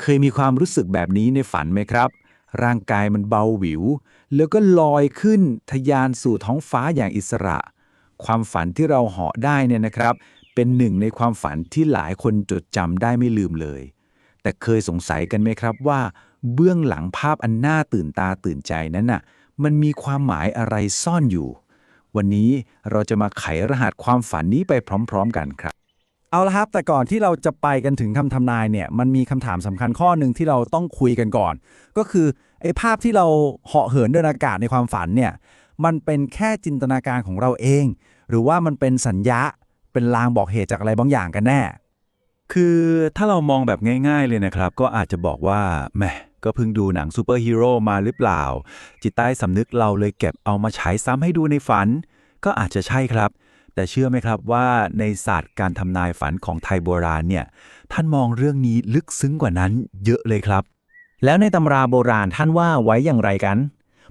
เคยมีความรู้สึกแบบนี้ในฝันไหมครับ ร่างกายมันเบาหวิว แล้วก็ลอยขึ้นทะยานสู่ท้องฟ้าอย่างอิสระ ความฝันที่เราเหาะได้เนี่ยนะครับ เป็นหนึ่งในความฝันที่หลายคนจดจำได้ไม่ลืมเลย แต่เคยสงสัยกันไหมครับว่า เบื้องหลังภาพอันน่าตื่นตาตื่นใจนั้นน่ะ มันมีความหมายอะไรซ่อนอยู่ วันนี้เราจะมาไขรหัสความฝันนี้ไปพร้อม ๆ กันครับ เอาละครับ แต่ก่อนที่เราจะไปกันถึงคำทำนายเนี่ย มันมีคำถามสำคัญข้อหนึ่งที่เราต้องคุยกันก่อน ก็คือไอ้ภาพที่เราเหาะเหินเดินอากาศในความฝันเนี่ย มันเป็นแค่จินตนาการของเราเอง หรือว่ามันเป็นสัญญาเป็นลางบอกเหตุจากอะไรบางอย่างกันแน่ คือถ้าเรามองแบบง่าย ๆเลยนะครับ ก็อาจจะบอกว่าแหมก็เพิ่งดูหนังซูเปอร์ฮีโร่มาหรือเปล่า จิตใต้สำนึกเราเลยเก็บเอามาฉายซ้ำให้ดูในฝัน ก็อาจจะใช่ครับ แต่เชื่อไหมครับว่าในศาสตร์การทำนายฝันของไทยโบราณเนี่ยท่านมองเรื่องนี้ลึกซึ้งกว่านั้นเยอะเลยครับ แล้วในตำราโบราณท่านว่าไว้อย่างไรกัน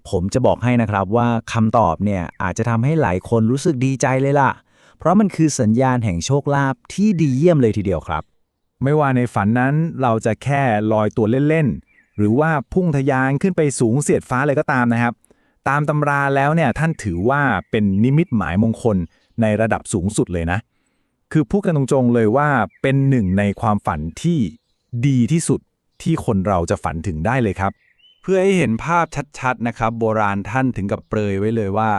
ผมจะบอกให้นะครับว่าคำตอบเนี่ยอาจจะทำให้หลายคนรู้สึกดีใจเลยล่ะ เพราะมันคือสัญญาณแห่งโชคลาภที่ดีเยี่ยมเลยทีเดียวครับ ไม่ว่าในฝันนั้นเราจะแค่ลอยตัวเล่นๆหรือว่าพุ่งทะยานขึ้นไปสูงเสียดฟ้าเลยก็ตามนะครับ ตามตำราแล้วเนี่ยท่านถือว่าเป็นนิมิตหมายมงคล ในระดับสูงสุดเลยนะ คือพูดกันตรงๆเลยว่าเป็นหนึ่งในความฝันที่ดีที่สุดที่คนเราจะฝันถึงได้เลยครับ เพื่อให้เห็นภาพชัดๆนะครับ โบราณท่านถึงกับเปรยไว้เลยว่า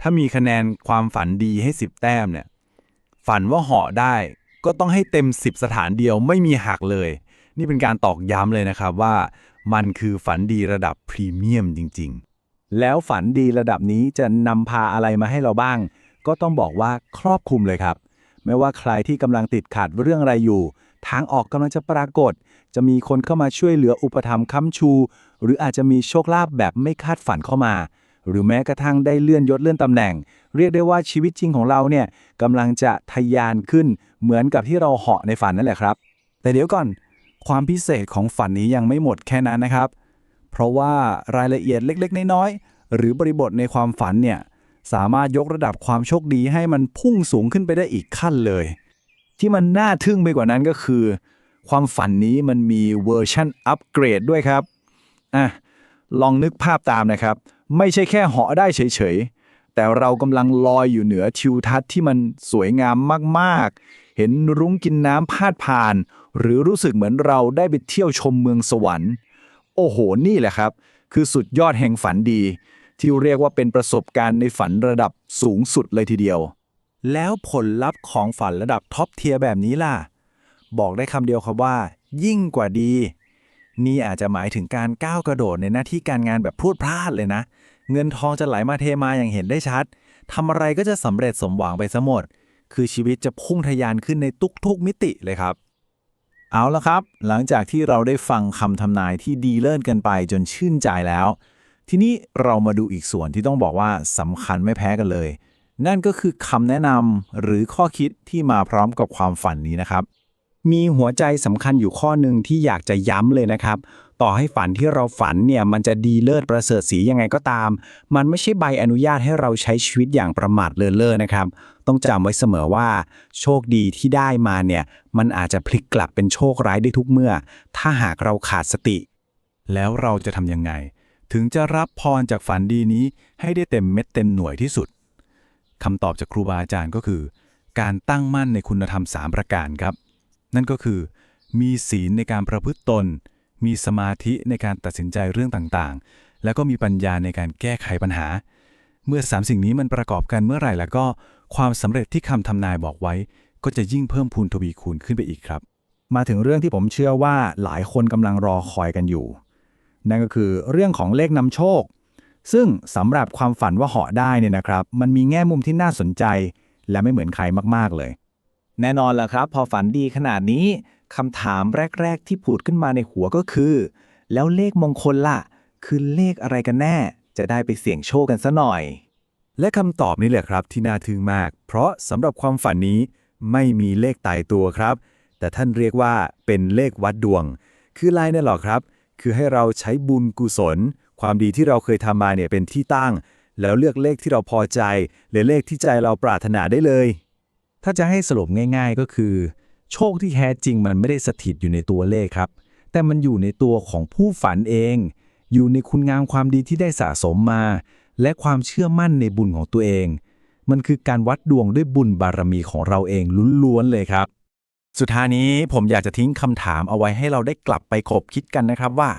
ถ้ามีคะแนนความฝันดีให้ 10 แต้มเนี่ย ฝันว่าเหาะได้ ก็ต้องให้เต็ม 10 สถานเดียวไม่มีหักเลย นี่เป็นการตอกย้ำเลยนะครับว่า มันคือฝันดีระดับพรีเมียมจริง ๆ แล้วฝันดีระดับนี้จะนำพาอะไรมาให้เราบ้าง ก็ต้องบอกว่าครอบคลุมเลยครับ ไม่ว่าใครที่กำลังติดขัดเรื่องอะไรอยู่ ทางออกกำลังจะปรากฏ จะมีคนเข้ามาช่วยเหลืออุปถัมภ์ค้ำชู หรืออาจจะมีโชคลาภแบบไม่คาดฝันเข้ามา หรือแม้กระทั่งได้เลื่อนยศเลื่อนตำแหน่ง เรียกได้ว่าชีวิตจริงของเราเนี่ยกำลังจะทะยานขึ้น เหมือนกับที่เราเหาะในฝันนั่นแหละครับ แต่เดี๋ยวก่อนความพิเศษของฝันนี้ยังไม่หมดแค่นั้นนะครับ เพราะว่ารายละเอียดเล็ก ๆ น้อยๆหรือบริบทในความฝันเนี่ย สามารถยกระดับความโชคดีให้มันพุ่งสูงขึ้นไปได้อีกขั้นเลย ที่มันน่าทึ่งไปกว่านั้นก็คือ ความฝันนี้มันมีเวอร์ชันอัปเกรดด้วยครับอะลองนึกภาพตามนะครับ ไม่ใช่แค่เหาะได้เฉยๆ แต่เรากำลังลอยอยู่เหนือทิวทัศน์ที่มันสวยงามมากๆ เห็นรุ้งกินน้ำพาดผ่าน หรือรู้สึกเหมือนเราได้ไปเที่ยวชมเมืองสวรรค์ โอ้โห นี่แหละครับ คือสุดยอดแห่งฝันดี ที่เรียกว่าเป็นประสบการณ์ในฝันระดับสูงสุดเลยทีเดียว แล้วผลลัพธ์ของฝันระดับท็อปเทียร์แบบนี้ล่ะ บอกได้คำเดียวครับว่า ยิ่งกว่าดี นี่อาจจะหมายถึงการก้าวกระโดดในหน้าที่การงานแบบพรวดพลาดเลยนะ เงินทองจะไหลมาเทมาอย่างเห็นได้ชัดทำอะไรก็จะสำเร็จสมหวังไปซะหมด คือชีวิตจะพุ่งทะยานขึ้นในทุกๆมิติเลยครับเอาละครับ หลังจากที่เราได้ฟังคำทำนายที่ดีเลิศกันไปจนชื่นใจแล้ว ทีนี้เรามาดูอีกส่วนที่ต้องบอกว่าสำคัญไม่แพ้กันเลย นั่นก็คือคำแนะนำหรือข้อคิดที่มาพร้อมกับความฝันนี้นะครับ มีหัวใจสำคัญอยู่ข้อหนึ่งที่อยากจะย้ำเลยนะครับ ต่อให้ฝันที่เราฝันเนี่ยมันจะดีเลิศประเสริฐสียังไงก็ตาม มันไม่ใช่ใบอนุญาตให้เราใช้ชีวิตอย่างประมาทเลินเล่อนะครับ ต้องจำไว้เสมอว่า โชคดีที่ได้มาเนี่ยมันอาจจะพลิกกลับเป็นโชคร้ายได้ทุกเมื่อ ถ้าหากเราขาดสติ แล้วเราจะทำยังไง ถึงจะรับพรจากฝันดีนี้ให้ได้เต็มเม็ดเต็มหน่วยที่สุดคำตอบจากครูบาอาจารย์ก็คือ การตั้งมั่นในคุณธรรม 3 ประการครับ นั่นก็คือ มีศีลในการประพฤติตน มีสมาธิในการตัดสินใจเรื่องต่างๆ แล้วก็มีปัญญาในการแก้ไขปัญหา เมื่อสามสิ่งนี้มันประกอบกันเมื่อไหร่แล้วก็ความสำเร็จที่คำทำนายบอกไว้ ก็จะยิ่งเพิ่มพูนทวีคูณขึ้นไปอีกครับ มาถึงเรื่องที่ผมเชื่อว่าหลายคนกำลังรอคอยกันอยู่ นั่นก็คือเรื่องของเลขนำโชค ซึ่งสำหรับความฝันว่าเหาะได้เนี่ยนะครับ มันมีแง่มุมที่น่าสนใจ และไม่เหมือนใครมากๆเลย แน่นอนล่ะครับ พอฝันดีขนาดนี้คำถามแรก ๆ ที่ผุดขึ้นมาในหัวก็คือ แล้วเลขมงคลล่ะ คือเลขอะไรกันแน่ จะได้ไปเสี่ยงโชคกันซะหน่อย และคำตอบนี้แหละครับที่น่าทึ่งมาก เพราะสำหรับความฝันนี้ไม่มีเลขตายตัวครับ แต่ท่านเรียกว่าเป็นเลขวัดดวง คือลายนั่นหรอครับ คือให้เราใช้บุญกุศล ความดีที่เราเคยทำมาเนี่ยเป็นที่ตั้ง แล้วเลือกเลขที่เราพอใจหรือเลขที่ใจเราปรารถนาได้เลย ถ้าจะให้สรุปง่าย ๆก็คือ โชคที่แท้จริงมันไม่ได้สถิตอยู่ในตัวเลขครับ แต่มันอยู่ในตัวของผู้ฝันเอง อยู่ในคุณงามความดีที่ได้สะสมมา และความเชื่อมั่นในบุญของตัวเอง มันคือการวัดดวงด้วยบุญบารมีของเราเองล้วนๆเลยครับ สุดท้ายนี้ผมอยากจะทิ้งคำถามเอาไว้ให้เราได้กลับไปคบคิดกันนะครับว่า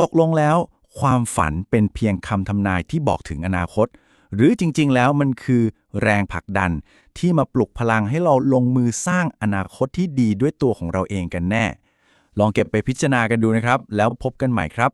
ตกลงแล้ว ความฝันเป็นเพียงคำทำนายที่บอกถึงอนาคต หรือจริงๆ แล้วมันคือแรงผลักดันที่มาปลุกพลังให้เราลงมือสร้างอนาคตที่ดีด้วยตัวของเราเองกันแน่ ลองเก็บไปพิจารณากันดูนะครับ แล้วพบกันใหม่ครับ